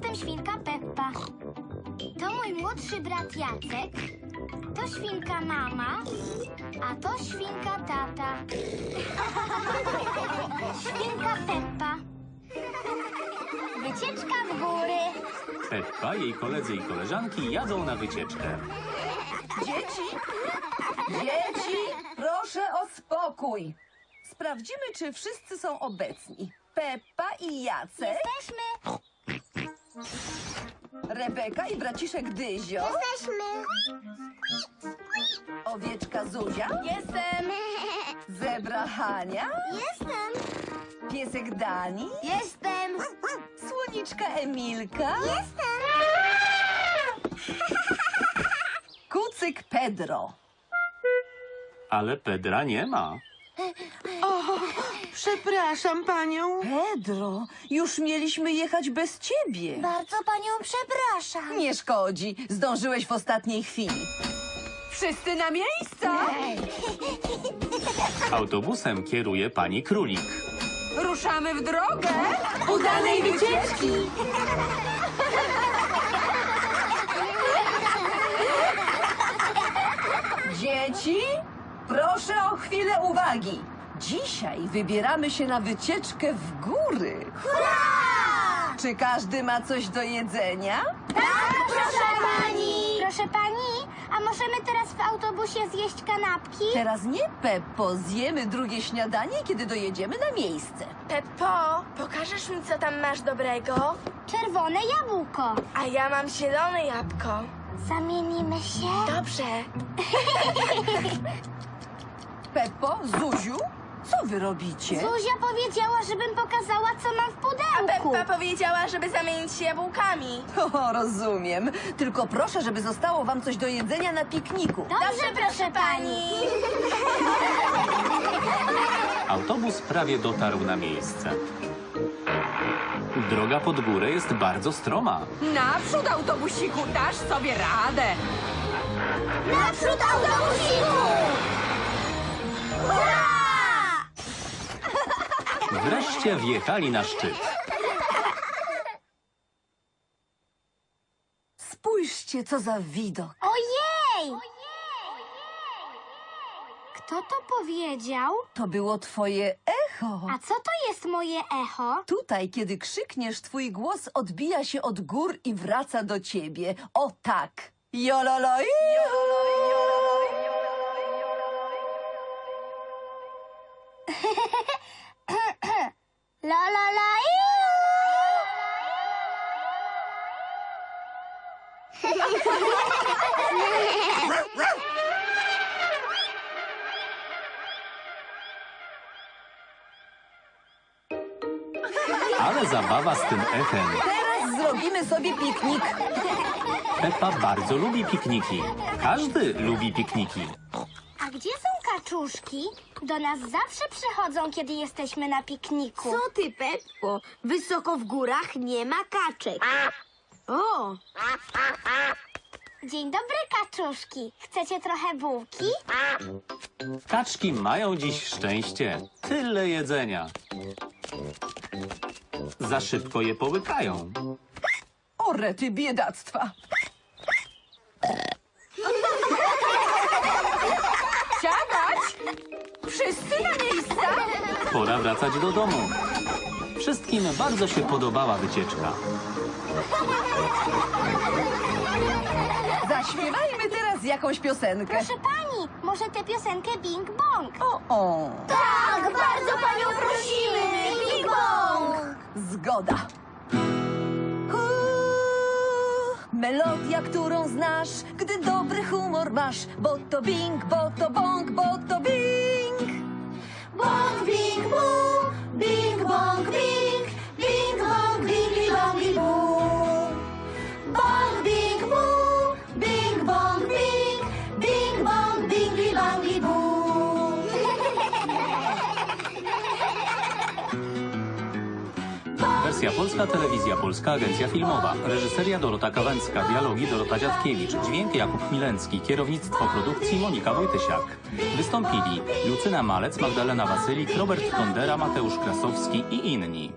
jestem świnka Peppa. To mój młodszy brat Jacek. To świnka mama, a to świnka tata. Świnka Peppa. Wycieczka w góry. Peppa, jej koledzy i koleżanki jadą na wycieczkę. Dzieci! Dzieci! Proszę o spokój. Sprawdzimy, czy wszyscy są obecni. Peppa i Jacek, Jesteśmy. Rebeka i braciszek Dyzio, Jesteśmy. owieczka Zuzia, Jestem. zebra Hania, Jestem. piesek Dani, Jestem. słoniczka Emilka, Jestem. kucyk Pedro. Ale Pedra nie ma. Przepraszam panią. Pedro, już mieliśmy jechać bez ciebie. Bardzo panią przepraszam. Nie szkodzi, zdążyłeś w ostatniej chwili. Wszyscy na miejsca! Autobusem kieruje pani Królik. Ruszamy w drogę! Udanej wycieczki! proszę o chwilę uwagi. Dzisiaj wybieramy się na wycieczkę w góry. Hurra! Czy każdy ma coś do jedzenia? Tak, proszę pani. Proszę pani, a możemy teraz w autobusie zjeść kanapki? Teraz nie, Peppo. Zjemy drugie śniadanie, kiedy dojedziemy na miejsce. Peppo, pokażesz mi, co tam masz dobrego? Czerwone jabłko. A ja mam zielone jabłko. Zamienimy się? Dobrze. Peppo, Zuziu, co wy robicie? Zuzia powiedziała, żebym pokazała, co mam w A pudełku. Peppa powiedziała, żeby zamienić się jabłkami. O, rozumiem. Tylko proszę, żeby zostało wam coś do jedzenia na pikniku. Dobrze, proszę pani. Autobus prawie dotarł na miejsce. Droga pod górę jest bardzo stroma. Naprzód, autobusiku, dasz sobie radę. Naprzód autobusiku! Wreszcie wjechali na szczyt. Spójrzcie, co za widok. Ojej! Kto to powiedział? To było twoje echo. A co to jest moje echo? Tutaj, kiedy krzykniesz, twój głos odbija się od gór i wraca do ciebie. O tak. Jololoi! La Ale zabawa z tym echem. Teraz zrobimy sobie piknik. Peppa bardzo lubi pikniki. Każdy lubi pikniki. A gdzie są kaczuszki? Do nas zawsze przychodzą, kiedy jesteśmy na pikniku. Co ty, Peppo? Wysoko w górach nie ma kaczek. O, Dzień dobry, kaczuszki. Chcecie trochę bułki? Kaczki mają dziś szczęście. Tyle jedzenia. Za szybko je połykają. O, rety biedactwa. Siadać! Wszyscy na miejsca! Pora wracać do domu. Wszystkim bardzo się podobała wycieczka. Zaśpiewajmy teraz jakąś piosenkę. Proszę pani, może tę piosenkę Bing Bong? O, o. Tak, bardzo panią prosimy! Bing Bong! Zgoda. Melodia, którą znasz, gdy dobry humor masz, bo to bing, bo to bong, Polska, telewizja polska, agencja filmowa. Reżyseria Dorota Kawęcka, dialogi Dorota Dziadkiewicz, dźwięk Jakub Milencki, kierownictwo produkcji Monika Wojtysiak. Wystąpili Lucyna Malec, Magdalena Wasylik, Robert Tondera, Mateusz Krasowski i inni.